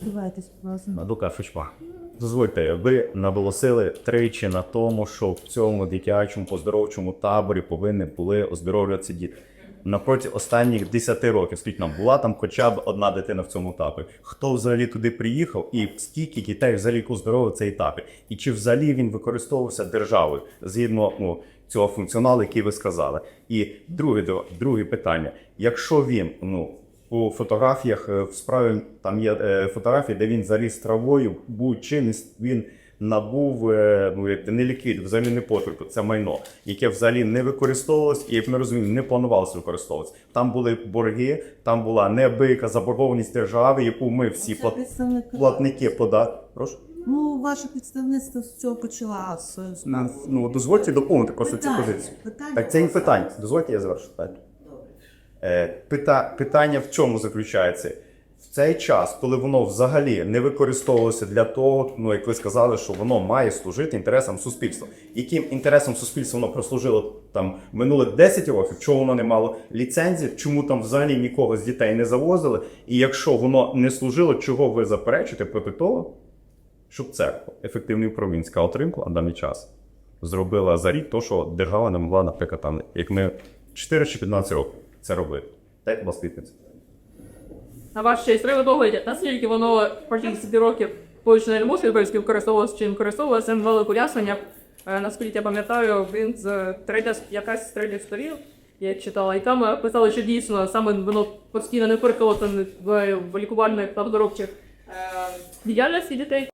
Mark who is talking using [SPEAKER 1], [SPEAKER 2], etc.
[SPEAKER 1] Представляйтесь, будь ласка.
[SPEAKER 2] Дука Фичма. Дозвольте, ви наголосили тричі на тому, що в цьому дитячому поздоровчому таборі повинні були оздоровлюватися діти. Напроти останніх 10 років, скільки нам була там хоча б одна дитина в цьому таборі. Хто взагалі туди приїхав і скільки дітей взагалі оздоровив цей табір? І чи взагалі він використовувався державою згідно ну, цього функціоналу, який ви сказали? І друге, друге питання: якщо він ну, у фотографіях е, в справі там є е, фотографії, де він заріс травою, був чинність, він набув е, ну, як не ліквід, взагалі не потрібно, це майно, яке взагалі не використовувалось і, як ми розуміємо, не планувалося використовуватися. Там були борги, там була неабияка заборгованість держави, яку ми всі плат... платники подали. Прошу.
[SPEAKER 1] Ну, ваше представництво з цього почала.
[SPEAKER 2] Ну, дозвольте доповнити просто цю позицію.
[SPEAKER 1] Питання
[SPEAKER 2] Так, це і питання. Дозвольте, я завершу питання. Е, пита, питання в чому заключається? В цей час, коли воно взагалі не використовувалося для того, ну як ви сказали, що воно має служити інтересам суспільства. Яким інтересам суспільства воно прослужило там минулих 10 років, чого воно не мало ліцензії, чому там взагалі нікого з дітей не завозили? І якщо воно не служило, чого ви заперечуєте проти того, щоб церква, ефективний управлінська скаут ринку на даний час зробила за рік то, що держава не могла, наприклад, там, як ми 4 чи 15 років це робити. Дайте, відповідь.
[SPEAKER 3] На ваш честь, треба доглядати, наскільки воно протягом 10 років точно не мусить використовувалося чи не використовувалося, велике пояснення. Е, Наскільки я пам'ятаю, він з якась з трейдер сторін, я читала, і там е, писали, що дійсно саме воно постійно не переколоте в лікувальних та оздоровчих е, діяльності дітей.